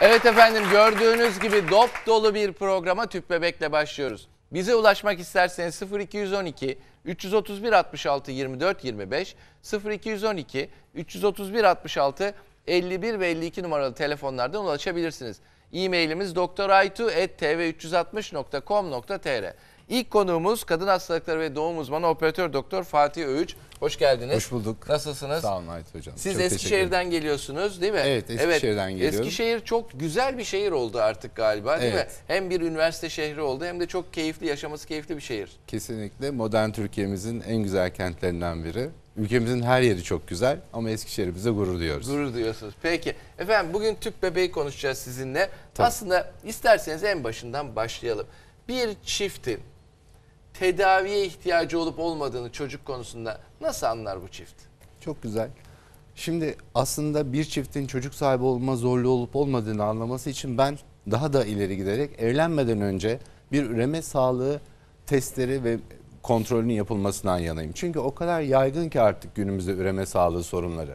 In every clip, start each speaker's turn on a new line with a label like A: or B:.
A: Evet efendim gördüğünüz gibi dop dolu bir programa tüp bebekle başlıyoruz. Bize ulaşmak isterseniz 0212 331 66 24 25 0212 331 66 51 ve 52 numaralı telefonlardan ulaşabilirsiniz. E-mailimiz doktoraytu.tv360.com.tr İlk konuğumuz kadın hastalıkları ve doğum uzmanı operatör doktor Fatih Öğüç. Hoş geldiniz.
B: Hoş bulduk.
A: Nasılsınız?
B: Sağ olun Ait Hocam.
A: Siz
B: Çok.
A: Eskişehir'den geliyorsunuz değil mi?
B: Evet, Eskişehir'den geliyorum.
A: Eskişehir çok güzel bir şehir oldu artık galiba değil mi?
B: Evet.
A: Hem bir üniversite şehri oldu hem de çok keyifli, yaşaması keyifli bir şehir.
B: Kesinlikle modern Türkiye'mizin en güzel kentlerinden biri. Ülkemizin her yeri çok güzel ama Eskişehir'imize gurur duyuyoruz.
A: Gurur duyuyorsunuz. Peki efendim bugün tüp bebeği konuşacağız sizinle.
B: Tabii.
A: Aslında isterseniz en başından başlayalım. Bir çiftin tedaviye ihtiyacı olup olmadığını çocuk konusunda nasıl anlar bu çift?
B: Çok güzel. Şimdi aslında bir çiftin çocuk sahibi olma zorluğu olup olmadığını anlaması için ben daha da ileri giderek evlenmeden önce bir üreme sağlığı testleri ve kontrolünün yapılmasından yanayım. Çünkü o kadar yaygın ki artık günümüzde üreme sağlığı sorunları.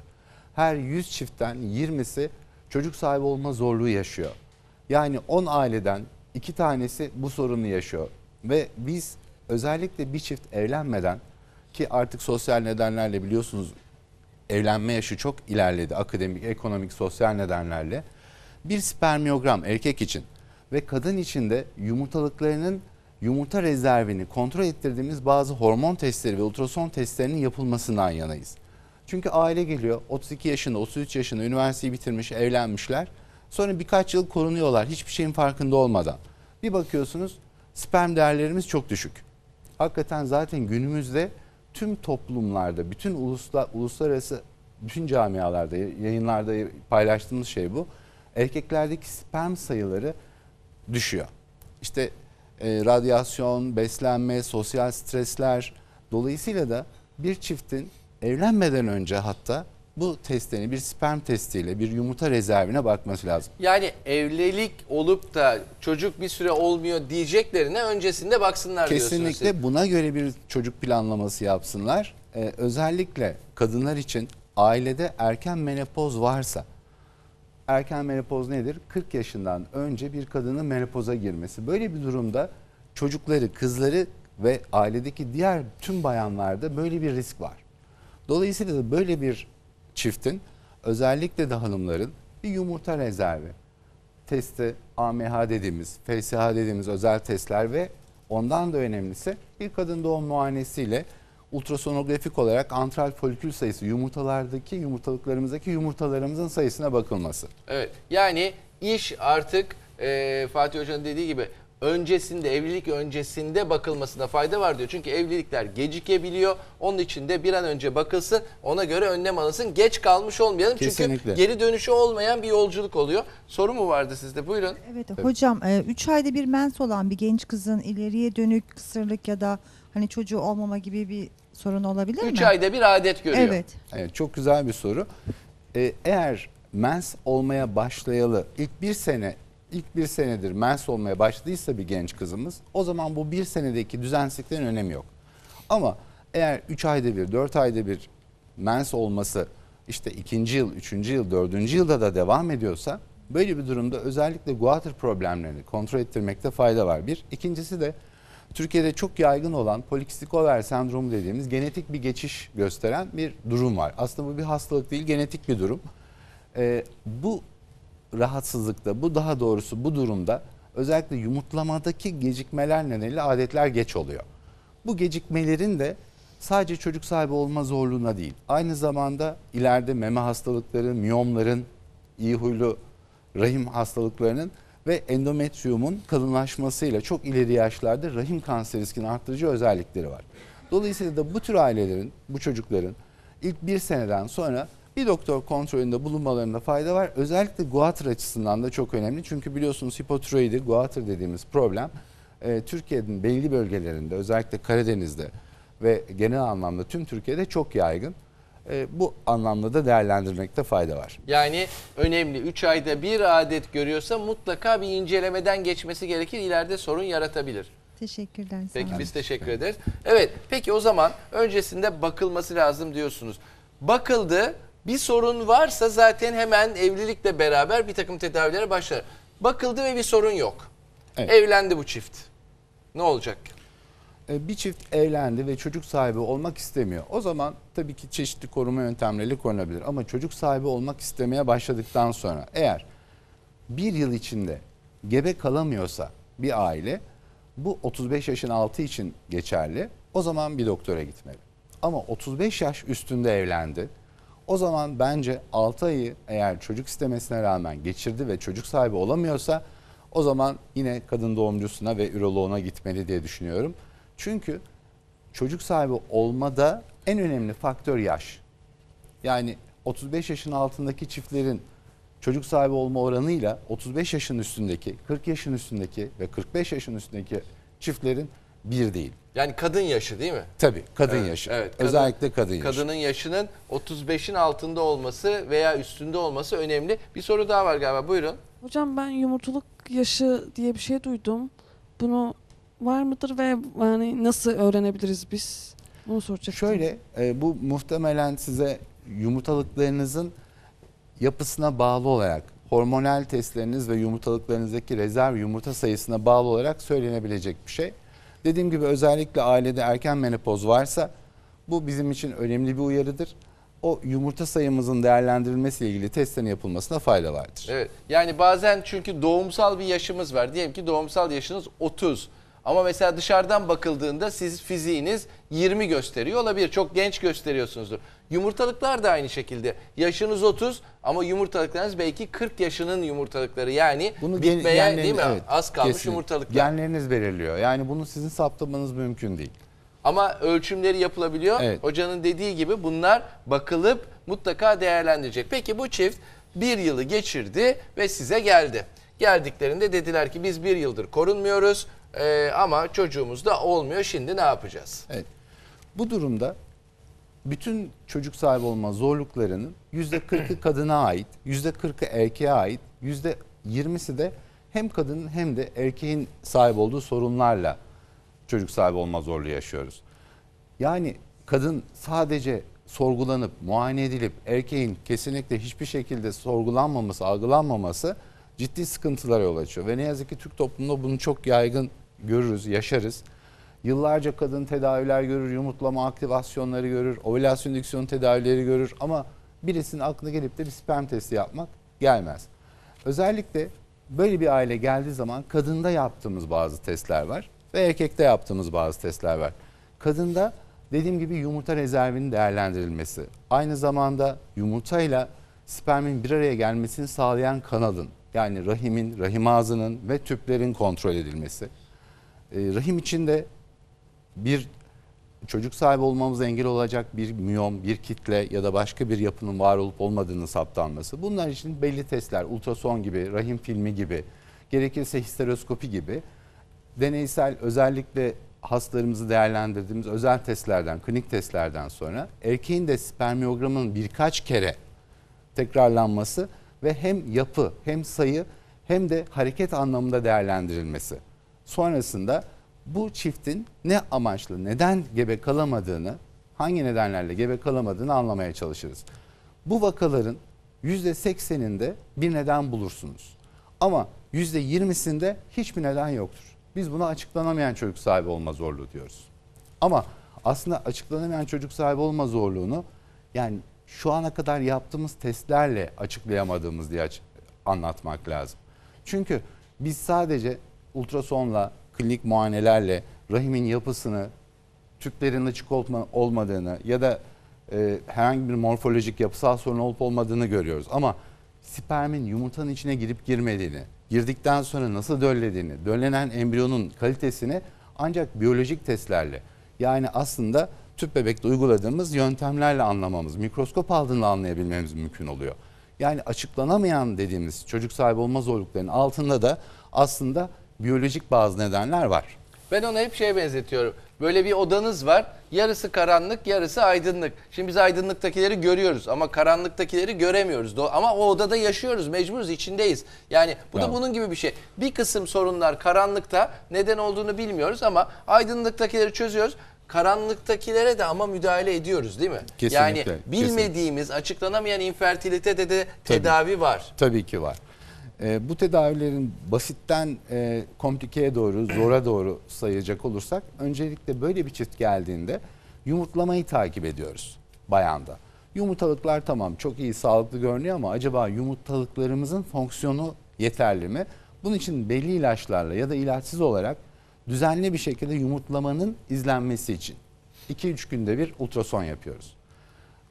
B: Her 100 çiftten 20'si çocuk sahibi olma zorluğu yaşıyor. Yani 10 aileden 2 tanesi bu sorunu yaşıyor. Ve biz özellikle bir çift evlenmeden ki artık sosyal nedenlerle biliyorsunuz evlenme yaşı çok ilerledi. Akademik, ekonomik, sosyal nedenlerle. Bir spermiyogram erkek için ve kadın için de yumurtalıklarının yumurta rezervini kontrol ettirdiğimiz bazı hormon testleri ve ultrason testlerinin yapılmasından yanayız. Çünkü aile geliyor 32 yaşında, 33 yaşında üniversiteyi bitirmiş, evlenmişler. Sonra birkaç yıl korunuyorlar hiçbir şeyin farkında olmadan. Bir bakıyorsunuz sperm değerlerimiz çok düşük. Hakikaten zaten günümüzde tüm toplumlarda, bütün ulusla, uluslararası bütün camialarda, yayınlarda paylaştığımız şey bu. Erkeklerdeki sperm sayıları düşüyor. İşte e, radyasyon, beslenme, sosyal stresler dolayısıyla da bir çiftin evlenmeden önce hatta bu testlerini bir sperm testiyle bir yumurta rezervine bakması lazım.
A: Yani evlilik olup da çocuk bir süre olmuyor diyeceklerine öncesinde baksınlar diyorsunuz siz.
B: Kesinlikle buna göre bir çocuk planlaması yapsınlar. Ee, özellikle kadınlar için ailede erken menopoz varsa, erken menopoz nedir? 40 yaşından önce bir kadının menopoza girmesi. Böyle bir durumda çocukları, kızları ve ailedeki diğer tüm bayanlarda böyle bir risk var. Dolayısıyla da böyle bir çiftin özellikle de hanımların bir yumurta rezervi, testi AMH dediğimiz, FSH dediğimiz özel testler ve ondan da önemlisi bir kadın doğum muayenesiyle ultrasonografik olarak antral folikül sayısı yumurtalardaki yumurtalıklarımızdaki yumurtalarımızın sayısına bakılması.
A: Evet. Yani iş artık e, Fatih Hoca'nın dediği gibi öncesinde, evlilik öncesinde bakılmasına fayda var diyor. Çünkü evlilikler gecikebiliyor. Onun için de bir an önce bakılsın. Ona göre önlem alınsın. Geç kalmış olmayalım.
B: Kesinlikle.
A: Çünkü geri dönüşü olmayan bir yolculuk oluyor. Soru mu vardı sizde? Buyurun.
C: Evet hocam 3 ayda bir mens olan bir genç kızın ileriye dönük kısırlık ya da hani çocuğu olmama gibi bir sorun olabilir mi?
A: 3 ayda bir adet görüyor.
C: Evet.
B: Evet çok güzel bir soru. Ee, eğer mens olmaya başlayalı ilk bir sene ilk bir senedir mens olmaya başladıysa bir genç kızımız o zaman bu bir senedeki düzensizliklerin önemi yok. Ama eğer 3 ayda bir 4 ayda bir mens olması işte ikinci yıl, üçüncü yıl, dördüncü yılda da devam ediyorsa böyle bir durumda özellikle guatr problemlerini kontrol ettirmekte fayda var. Bir. İkincisi de Türkiye'de çok yaygın olan polikistik over sendromu dediğimiz genetik bir geçiş gösteren bir durum var. Aslında bu bir hastalık değil, genetik bir durum. Ee, bu rahatsızlıkta, bu daha doğrusu bu durumda özellikle yumurtlamadaki gecikmeler nedeniyle adetler geç oluyor. Bu gecikmelerin de sadece çocuk sahibi olma zorluğuna değil, aynı zamanda ileride meme hastalıkları, miyomların, iyi huylu rahim hastalıklarının ve endometriyumun kalınlaşmasıyla çok ileri yaşlarda rahim kanseri riskini arttırıcı özellikleri var. Dolayısıyla da bu tür ailelerin, bu çocukların ilk bir seneden sonra bir doktor kontrolünde bulunmalarında fayda var. Özellikle guatr açısından da çok önemli. Çünkü biliyorsunuz hipotiroidi, guatr dediğimiz problem e, Türkiye'nin belli bölgelerinde özellikle Karadeniz'de ve genel anlamda tüm Türkiye'de çok yaygın. E, bu anlamda da değerlendirmekte fayda var.
A: Yani önemli 3 ayda bir adet görüyorsa mutlaka bir incelemeden geçmesi gerekir. İleride sorun yaratabilir.
C: Teşekkürler.
A: Peki biz teşekkür ederiz. Evet peki o zaman öncesinde bakılması lazım diyorsunuz. Bakıldı Bir sorun varsa zaten hemen evlilikle beraber bir takım tedavilere başlar. Bakıldı ve bir sorun yok.
B: Evet.
A: Evlendi bu çift. Ne olacak?
B: E, bir çift evlendi ve çocuk sahibi olmak istemiyor. O zaman tabii ki çeşitli koruma yöntemleri konulabilir. Ama çocuk sahibi olmak istemeye başladıktan sonra eğer bir yıl içinde gebe kalamıyorsa bir aile bu 35 yaşın altı için geçerli. O zaman bir doktora gitmeli. Ama 35 yaş üstünde evlendi. O zaman bence 6 ayı eğer çocuk istemesine rağmen geçirdi ve çocuk sahibi olamıyorsa o zaman yine kadın doğumcusuna ve üroloğuna gitmeli diye düşünüyorum. Çünkü çocuk sahibi olmada en önemli faktör yaş. Yani 35 yaşın altındaki çiftlerin çocuk sahibi olma oranıyla 35 yaşın üstündeki, 40 yaşın üstündeki ve 45 yaşın üstündeki çiftlerin bir değil.
A: Yani kadın yaşı değil mi?
B: Tabii kadın
A: Evet,
B: yaşı.
A: evet. Kadın-
B: Özellikle kadın yaşı.
A: Kadının yaşının 35'in altında olması veya üstünde olması önemli. Bir soru daha var galiba. Buyurun.
D: Hocam ben yumurtalık yaşı diye bir şey duydum. Bunu var mıdır ve yani nasıl öğrenebiliriz biz? Bunu soracaktım.
B: Şöyle e, bu muhtemelen size yumurtalıklarınızın yapısına bağlı olarak hormonal testleriniz ve yumurtalıklarınızdaki rezerv yumurta sayısına bağlı olarak söylenebilecek bir şey. Dediğim gibi özellikle ailede erken menopoz varsa bu bizim için önemli bir uyarıdır. O yumurta sayımızın değerlendirilmesiyle ilgili testlerin yapılmasına fayda vardır.
A: Evet. Yani bazen çünkü doğumsal bir yaşımız var. Diyelim ki doğumsal yaşınız 30. Ama mesela dışarıdan bakıldığında siz fiziğiniz 20 gösteriyor olabilir. Çok genç gösteriyorsunuzdur. Yumurtalıklar da aynı şekilde. Yaşınız 30 ama yumurtalıklarınız belki 40 yaşının yumurtalıkları. Yani
B: gen-
A: bitmeye
B: genlerin-
A: değil mi?
B: evet,
A: Az kalmış
B: kesinlikle.
A: yumurtalıklar.
B: Genleriniz belirliyor. Yani bunu sizin saptamanız mümkün değil.
A: Ama ölçümleri yapılabiliyor.
B: Evet.
A: Hocanın dediği gibi bunlar bakılıp mutlaka değerlendirecek. Peki bu çift bir yılı geçirdi ve size geldi. Geldiklerinde dediler ki biz bir yıldır korunmuyoruz eee, ama çocuğumuz da olmuyor. Şimdi ne yapacağız?
B: Evet. Bu durumda bütün çocuk sahibi olma zorluklarının yüzde 40'ı kadına ait, yüzde 40'ı erkeğe ait, yüzde 20'si de hem kadının hem de erkeğin sahip olduğu sorunlarla çocuk sahibi olma zorluğu yaşıyoruz. Yani kadın sadece sorgulanıp, muayene edilip erkeğin kesinlikle hiçbir şekilde sorgulanmaması, algılanmaması ciddi sıkıntılara yol açıyor. Ve ne yazık ki Türk toplumunda bunu çok yaygın görürüz, yaşarız. Yıllarca kadın tedaviler görür, yumurtlama aktivasyonları görür, ovülasyon diksiyon tedavileri görür ama birisinin aklına gelip de bir sperm testi yapmak gelmez. Özellikle böyle bir aile geldiği zaman kadında yaptığımız bazı testler var ve erkekte yaptığımız bazı testler var. Kadında dediğim gibi yumurta rezervinin değerlendirilmesi, aynı zamanda yumurtayla spermin bir araya gelmesini sağlayan kanalın yani rahimin, rahim ağzının ve tüplerin kontrol edilmesi. Ee, rahim içinde bir çocuk sahibi olmamıza engel olacak bir miyom, bir kitle ya da başka bir yapının var olup olmadığını saptanması. Bunlar için belli testler, ultrason gibi, rahim filmi gibi, gerekirse histeroskopi gibi deneysel özellikle hastalarımızı değerlendirdiğimiz özel testlerden, klinik testlerden sonra erkeğin de spermiyogramın birkaç kere tekrarlanması ve hem yapı hem sayı hem de hareket anlamında değerlendirilmesi. Sonrasında bu çiftin ne amaçlı, neden gebe kalamadığını, hangi nedenlerle gebe kalamadığını anlamaya çalışırız. Bu vakaların %80'inde bir neden bulursunuz. Ama %20'sinde hiçbir neden yoktur. Biz buna açıklanamayan çocuk sahibi olma zorluğu diyoruz. Ama aslında açıklanamayan çocuk sahibi olma zorluğunu yani şu ana kadar yaptığımız testlerle açıklayamadığımız diye anlatmak lazım. Çünkü biz sadece ultrasonla, klinik muayenelerle rahimin yapısını, tüplerin açık olma, olmadığını ya da e, herhangi bir morfolojik yapısal sorun olup olmadığını görüyoruz. Ama spermin yumurtanın içine girip girmediğini, girdikten sonra nasıl döllediğini, döllenen embriyonun kalitesini ancak biyolojik testlerle yani aslında tüp bebekte uyguladığımız yöntemlerle anlamamız, mikroskop altında anlayabilmemiz mümkün oluyor. Yani açıklanamayan dediğimiz çocuk sahibi olma zorluklarının altında da aslında biyolojik bazı nedenler var.
A: Ben ona hep şeye benzetiyorum. Böyle bir odanız var. Yarısı karanlık, yarısı aydınlık. Şimdi biz aydınlıktakileri görüyoruz ama karanlıktakileri göremiyoruz. Ama o odada yaşıyoruz, mecburuz, içindeyiz. Yani bu da bunun gibi bir şey. Bir kısım sorunlar karanlıkta neden olduğunu bilmiyoruz ama aydınlıktakileri çözüyoruz. karanlıktakilere de ama müdahale ediyoruz değil mi?
B: Kesinlikle,
A: Yani bilmediğimiz, açıklanamayan infertilitede de
B: Tabii.
A: tedavi var.
B: Tabii ki var. Ee, bu tedavilerin basitten e, komplikeye doğru, zora doğru sayacak olursak öncelikle böyle bir çift geldiğinde yumurtlamayı takip ediyoruz bayanda. Yumurtalıklar tamam çok iyi sağlıklı görünüyor ama acaba yumurtalıklarımızın fonksiyonu yeterli mi? Bunun için belli ilaçlarla ya da ilaçsız olarak düzenli bir şekilde yumurtlamanın izlenmesi için 2-3 günde bir ultrason yapıyoruz.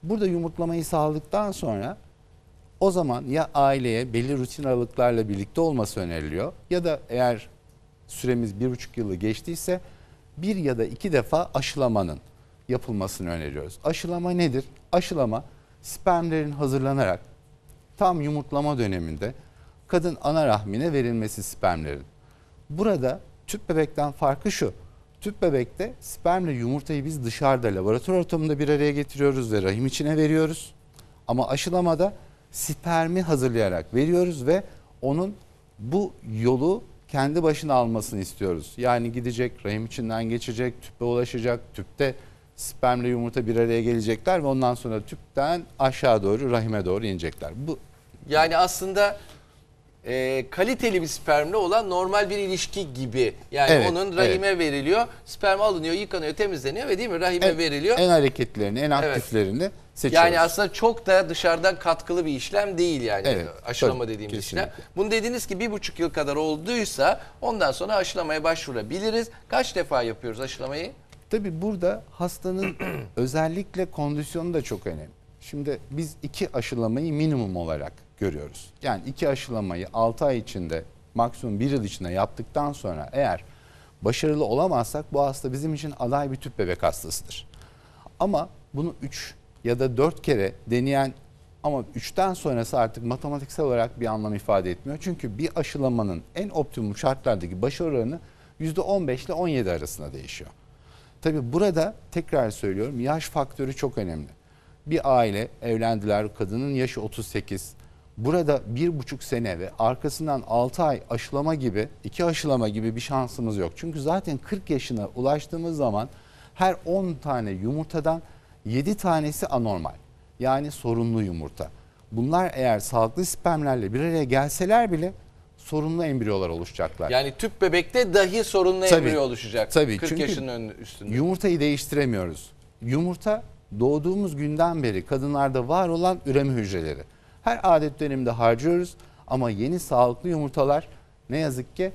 B: Burada yumurtlamayı sağladıktan sonra o zaman ya aileye belli rutin aralıklarla birlikte olması öneriliyor ya da eğer süremiz bir buçuk yılı geçtiyse bir ya da iki defa aşılamanın yapılmasını öneriyoruz. Aşılama nedir? Aşılama spermlerin hazırlanarak tam yumurtlama döneminde kadın ana rahmine verilmesi spermlerin. Burada tüp bebekten farkı şu. Tüp bebekte spermle yumurtayı biz dışarıda laboratuvar ortamında bir araya getiriyoruz ve rahim içine veriyoruz. Ama aşılamada spermi hazırlayarak veriyoruz ve onun bu yolu kendi başına almasını istiyoruz. Yani gidecek, rahim içinden geçecek, tüpe ulaşacak, tüpte spermle yumurta bir araya gelecekler ve ondan sonra tüpten aşağı doğru rahime doğru inecekler. Bu
A: Yani aslında e, kaliteli bir spermle olan normal bir ilişki gibi. Yani
B: Evet,
A: onun rahime veriliyor, sperm alınıyor, yıkanıyor, temizleniyor ve değil mi rahime
B: en,
A: veriliyor.
B: en hareketlerini, en aktiflerini seçiyoruz.
A: Yani aslında çok da dışarıdan katkılı bir işlem değil yani
B: Evet,
A: aşılama
B: tabii,
A: dediğimiz
B: kesinlikle.
A: işlem. Bunu dediğiniz ki bir buçuk yıl kadar olduysa ondan sonra aşılamaya başvurabiliriz. Kaç defa yapıyoruz aşılamayı?
B: Tabii burada hastanın özellikle kondisyonu da çok önemli. Şimdi biz iki aşılamayı minimum olarak görüyoruz. Yani iki aşılamayı 6 ay içinde maksimum bir yıl içinde yaptıktan sonra eğer başarılı olamazsak bu hasta bizim için aday bir tüp bebek hastasıdır. Ama bunu 3 ya da 4 kere deneyen ama 3'ten sonrası artık matematiksel olarak bir anlam ifade etmiyor. Çünkü bir aşılamanın en optimum şartlardaki başarı oranı %15 ile 17 arasında değişiyor. Tabii burada tekrar söylüyorum yaş faktörü çok önemli. Bir aile evlendiler kadının yaşı 38. Burada bir buçuk sene ve arkasından 6 ay aşılama gibi iki aşılama gibi bir şansımız yok. Çünkü zaten 40 yaşına ulaştığımız zaman her 10 tane yumurtadan 7 tanesi anormal. Yani sorunlu yumurta. Bunlar eğer sağlıklı spermlerle bir araya gelseler bile sorunlu embriyolar oluşacaklar.
A: Yani tüp bebekte dahi sorunlu
B: Tabii.
A: embriyo oluşacak.
B: Tabii,
A: 40
B: çünkü
A: yaşının üstünde.
B: Yumurtayı değiştiremiyoruz. Yumurta doğduğumuz günden beri kadınlarda var olan üreme hücreleri. Her adet döneminde harcıyoruz ama yeni sağlıklı yumurtalar ne yazık ki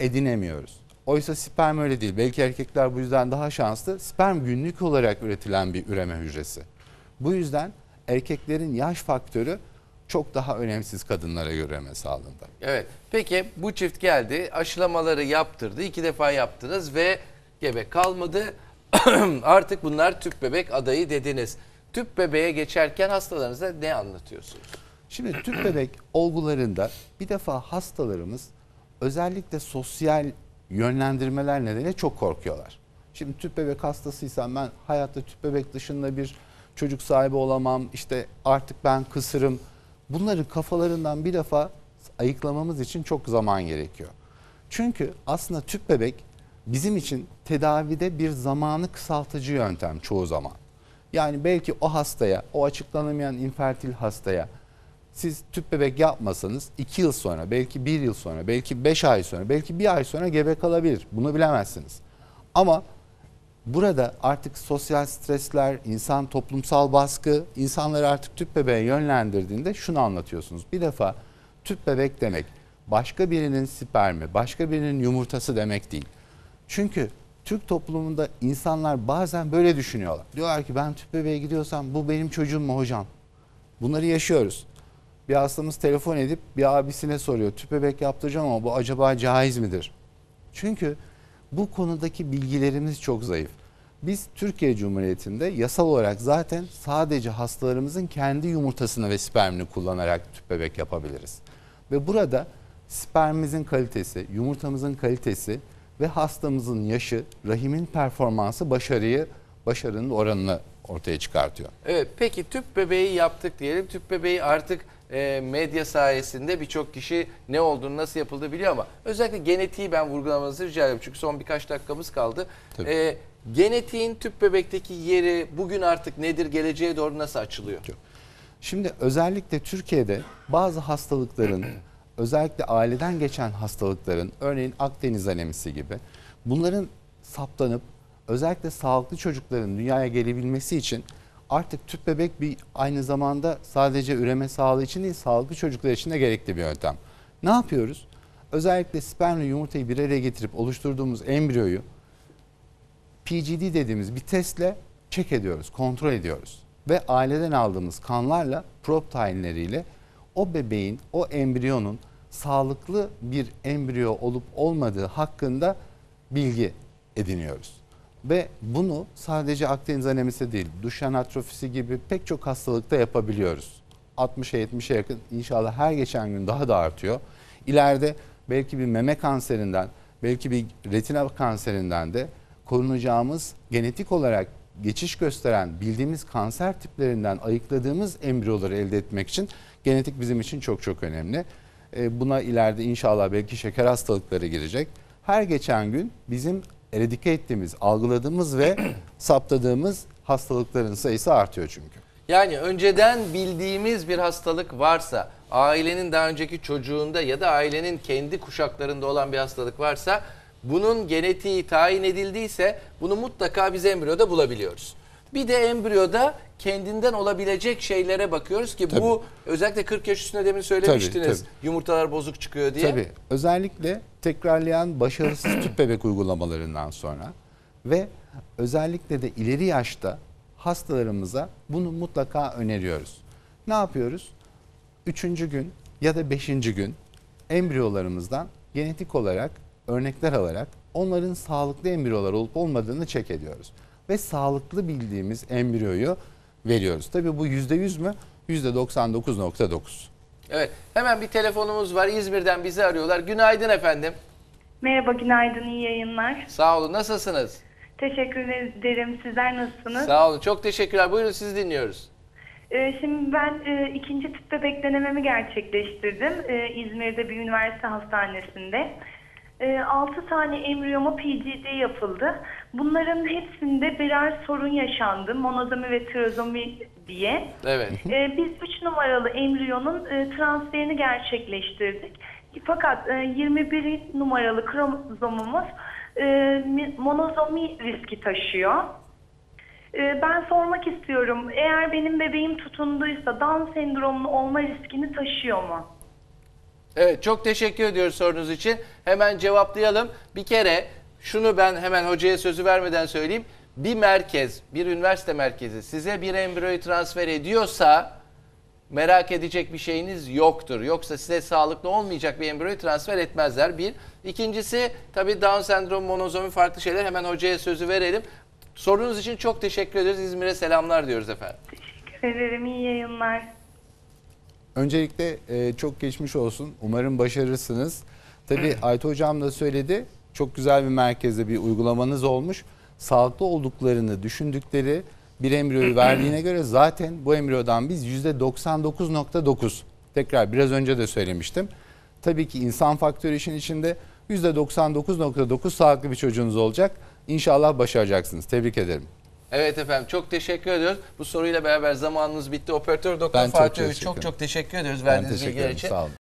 B: edinemiyoruz. Oysa sperm öyle değil. Belki erkekler bu yüzden daha şanslı. Sperm günlük olarak üretilen bir üreme hücresi. Bu yüzden erkeklerin yaş faktörü çok daha önemsiz kadınlara göre sağlığında.
A: Evet. Peki bu çift geldi. Aşılamaları yaptırdı. iki defa yaptınız ve gebe kalmadı. Artık bunlar tüp bebek adayı dediniz. Tüp bebeğe geçerken hastalarınıza ne anlatıyorsunuz?
B: Şimdi tüp bebek olgularında bir defa hastalarımız özellikle sosyal yönlendirmeler nedeniyle çok korkuyorlar. Şimdi tüp bebek hastasıysam ben hayatta tüp bebek dışında bir çocuk sahibi olamam, işte artık ben kısırım. Bunların kafalarından bir defa ayıklamamız için çok zaman gerekiyor. Çünkü aslında tüp bebek bizim için tedavide bir zamanı kısaltıcı yöntem çoğu zaman. Yani belki o hastaya, o açıklanamayan infertil hastaya siz tüp bebek yapmasanız 2 yıl sonra, belki 1 yıl sonra, belki 5 ay sonra, belki 1 ay sonra gebe kalabilir. Bunu bilemezsiniz. Ama burada artık sosyal stresler, insan toplumsal baskı, insanları artık tüp bebeğe yönlendirdiğinde şunu anlatıyorsunuz. Bir defa tüp bebek demek başka birinin spermi, başka birinin yumurtası demek değil. Çünkü Türk toplumunda insanlar bazen böyle düşünüyorlar. Diyorlar ki ben tüp bebeğe gidiyorsam bu benim çocuğum mu hocam? Bunları yaşıyoruz. Bir hastamız telefon edip bir abisine soruyor. Tüp bebek yaptıracağım ama bu acaba caiz midir? Çünkü bu konudaki bilgilerimiz çok zayıf. Biz Türkiye Cumhuriyeti'nde yasal olarak zaten sadece hastalarımızın kendi yumurtasını ve spermini kullanarak tüp bebek yapabiliriz. Ve burada spermimizin kalitesi, yumurtamızın kalitesi ve hastamızın yaşı, rahimin performansı başarıyı, başarının oranını ortaya çıkartıyor.
A: Evet peki tüp bebeği yaptık diyelim. Tüp bebeği artık e, medya sayesinde birçok kişi ne olduğunu nasıl yapıldığı biliyor ama özellikle genetiği ben vurgulamanızı rica ediyorum. Çünkü son birkaç dakikamız kaldı.
B: Tabii.
A: E, genetiğin tüp bebekteki yeri bugün artık nedir? Geleceğe doğru nasıl açılıyor?
B: Şimdi özellikle Türkiye'de bazı hastalıkların özellikle aileden geçen hastalıkların örneğin Akdeniz anemisi gibi bunların saptanıp özellikle sağlıklı çocukların dünyaya gelebilmesi için artık tüp bebek bir aynı zamanda sadece üreme sağlığı için değil sağlıklı çocuklar için de gerekli bir yöntem. Ne yapıyoruz? Özellikle spermle yumurtayı bir araya getirip oluşturduğumuz embriyoyu PGD dediğimiz bir testle check ediyoruz, kontrol ediyoruz. Ve aileden aldığımız kanlarla, prop tayinleriyle o bebeğin, o embriyonun sağlıklı bir embriyo olup olmadığı hakkında bilgi ediniyoruz. Ve bunu sadece Akdeniz anemisi değil, Duchenne atrofisi gibi pek çok hastalıkta yapabiliyoruz. 60'a 70'e yakın inşallah her geçen gün daha da artıyor. İleride belki bir meme kanserinden, belki bir retina kanserinden de korunacağımız genetik olarak geçiş gösteren bildiğimiz kanser tiplerinden ayıkladığımız embriyoları elde etmek için genetik bizim için çok çok önemli. E, Buna ileride inşallah belki şeker hastalıkları girecek. Her geçen gün bizim eradike ettiğimiz, algıladığımız ve saptadığımız hastalıkların sayısı artıyor çünkü.
A: Yani önceden bildiğimiz bir hastalık varsa, ailenin daha önceki çocuğunda ya da ailenin kendi kuşaklarında olan bir hastalık varsa, bunun genetiği tayin edildiyse bunu mutlaka biz embriyoda bulabiliyoruz. Bir de embriyoda kendinden olabilecek şeylere bakıyoruz ki bu özellikle 40 yaş üstünde demin söylemiştiniz.
B: tabii.
A: Yumurtalar bozuk çıkıyor diye.
B: Tabii özellikle tekrarlayan başarısız tüp bebek uygulamalarından sonra ve özellikle de ileri yaşta hastalarımıza bunu mutlaka öneriyoruz. Ne yapıyoruz? Üçüncü gün ya da beşinci gün embriyolarımızdan genetik olarak örnekler alarak onların sağlıklı embriyolar olup olmadığını çek ediyoruz. Ve sağlıklı bildiğimiz embriyoyu veriyoruz. Tabii bu yüzde yüz mü? Yüzde 99.9.
A: Evet. Hemen bir telefonumuz var. İzmir'den bizi arıyorlar. Günaydın efendim.
E: Merhaba, günaydın, iyi yayınlar.
A: Sağ olun. Nasılsınız?
E: Teşekkür ederim. Sizler nasılsınız?
A: Sağ olun. Çok teşekkürler. Buyurun sizi dinliyoruz.
E: Ee, şimdi ben e, ikinci tüp bebek denememi gerçekleştirdim. Ee, İzmir'de bir üniversite hastanesinde. Ee, 6 tane embriyoma PGD yapıldı. Bunların hepsinde birer sorun yaşandı. Monozomi ve trizomi diye.
A: Evet.
E: Ee, biz 3 numaralı embriyonun e, transferini gerçekleştirdik. Fakat e, 21 numaralı kromozomumuz e, mi- monozomi riski taşıyor. E, ben sormak istiyorum, eğer benim bebeğim tutunduysa Down sendromlu olma riskini taşıyor mu?
A: Evet çok teşekkür ediyoruz sorunuz için. Hemen cevaplayalım. Bir kere şunu ben hemen hocaya sözü vermeden söyleyeyim. Bir merkez, bir üniversite merkezi size bir embriyoyu transfer ediyorsa merak edecek bir şeyiniz yoktur. Yoksa size sağlıklı olmayacak bir embriyoyu transfer etmezler. Bir. İkincisi tabii Down sendromu, monozomi farklı şeyler. Hemen hocaya sözü verelim. Sorunuz için çok teşekkür ederiz. İzmir'e selamlar diyoruz efendim.
E: Teşekkür ederim, iyi yayınlar.
B: Öncelikle e, çok geçmiş olsun. Umarım başarırsınız. Tabii Aytu Hocam da söyledi. Çok güzel bir merkezde bir uygulamanız olmuş. Sağlıklı olduklarını düşündükleri bir embriyoyu verdiğine göre zaten bu embriyodan biz %99.9 tekrar biraz önce de söylemiştim. Tabii ki insan faktörü işin içinde %99.9 sağlıklı bir çocuğunuz olacak. İnşallah başaracaksınız. Tebrik ederim.
A: Evet efendim çok teşekkür ediyoruz. Bu soruyla beraber zamanınız bitti. Operatör Doktor
B: Ben çok
A: Fatih
B: teşekkür
A: çok
B: ederim.
A: çok teşekkür ediyoruz verdiğiniz
B: teşekkür
A: bilgiler
B: ederim.
A: için.
B: Sağ olun.